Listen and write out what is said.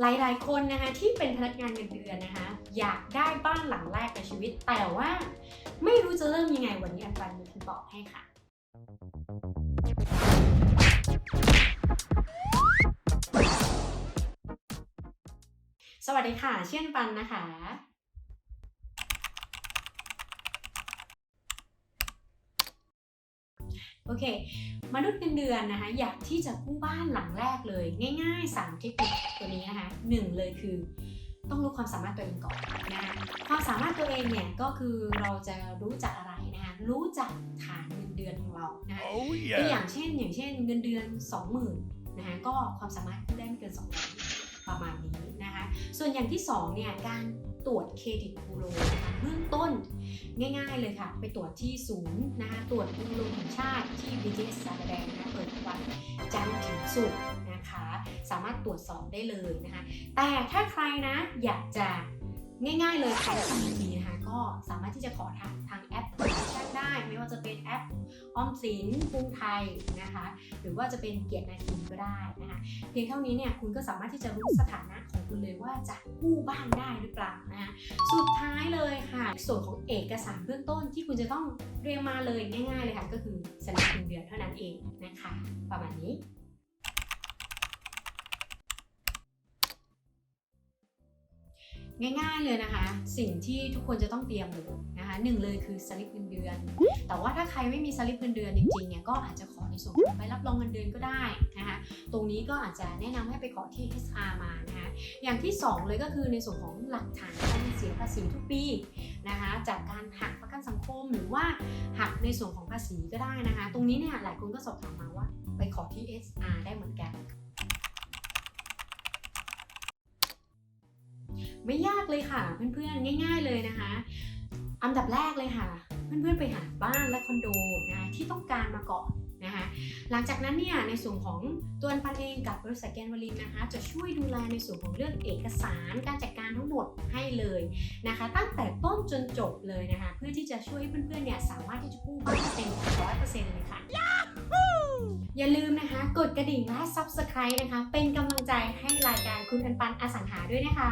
หลาย ๆ คนนะคะที่เป็นพนักงานเงินเดือนนะคะอยากได้บ้านหลังแรกในชีวิต แต่ว่าไม่รู้จะเริ่มยังไงวันนี้อันปันมีคำตอบให้ค่ะ สวัสดีค่ะ เชี่ยนปันนะคะ โอเค มนุษย์เงินเดือนนะคะอยากที่จะกู้บ้านหลังแรกเลย ง่ายๆ 3 เทคนิคตัวนี้นะคะหนึ่งเลยคือ ต้องรู้ความสามารถตัวเองก่อนนะคะความสามารถตัวเองเนี่ยก็คือเราจะรู้จักอะไรนะคะรู้จักฐานเงินเดือนของเรานะคะ Oh ตัวอย่า yeah. งเช่น อย่างเช่นเงินเดือน 20,000นะคะก็ความสามารถกู้ได้ไม่เกิน2ล้านประมาณนี้นะคะส่วนอย่างที่2เนี่ยการตรวจเครดิตบูโรนะคะเบื้องต้น ง่ายๆเลยค่ะ ไปตรวจที่ศูนย์นะคะตรวจบูโรแห่งชาติที่ BTS สารแดงนะคะเปิดวันจันทร์ถึงศุกร์นะคะ สามารถตรวจสอบได้เลยนะคะ แต่ถ้าใครนะอยากจะง่ายๆเลยขอทำทีนะคะก็สามารถที่จะขอทางทางแอปพลิเคชันได้ไม่ว่าจะเป็นแอปออมสินกรุงไทยนะคะ หรือว่าจะเป็นเกียรตินาทีก็ได้นะคะเพียงเท่านี้เนี่ยคุณก็สามารถที่จะรู้สถานะของคุณเลยว่าจะกู้บ้านได้หรือเปล่านะคะสุดท้ายเลยค่ะ ส่วนของเอกสารเบื้องต้นที่คุณจะต้องเตรียมมาเลยง่าย ๆ เลยค่ะ ก็คือสลิปเงินเดือนเท่านั้นเองนะคะ ประมาณนี้ง่ายๆเลยนะคะ สิ่งที่ทุกคนจะต้องเตรียมเลยนะคะหนึ่งเลยคือสลิปเงินเดือน แต่ว่าถ้าใครไม่มีสลิปเงินเดือนจริงๆเนี่ยก็อาจจะขอในส่วนของใบรับรองเงินเดือนก็ได้นะคะตรงนี้ก็อาจจะแนะนำให้ไปขอที่ HR มานะคะอย่างที่ 2 เลยก็คือในส่วนของหลักฐานการเสียภาษีทุกปี นะคะจากการหักประกันสังคมหรือว่าหักในส่วนของภาษีก็ได้นะคะ ตรงนี้เนี่ยหลายคนก็สอบถามมาว่าไปขอที่ HR ได้เหมือนกัน ไม่ยากเลยค่ะเพื่อนๆง่าย ๆเลยนะคะอันดับแรกเลยค่ะ เพื่อนๆไปหาบ้านและคอนโดนะที่ต้องการมาเก่อน นะคะหลังจากนั้นเนี่ยในส่วนของตัวอันปันเองกับบริษัทแกนวลินนะคะ จะช่วยดูแลในส่วนของเรื่องเอกสารการจัดการทั้งหมดให้เลยนะคะ ตั้งแต่ต้นจนจบเลยนะคะ เพื่อที่จะช่วยให้เพื่อนๆเนี่ยสามารถที่จะกู้บ้านได้เต็มร้อยเปอร์เซ็นต์เลยค่ะ อย่าลืมนะคะ กดกระดิ่งและ Subscribe นะคะ เป็นกำลังใจให้รายการคุณอันปันอสังหาด้วยนะคะ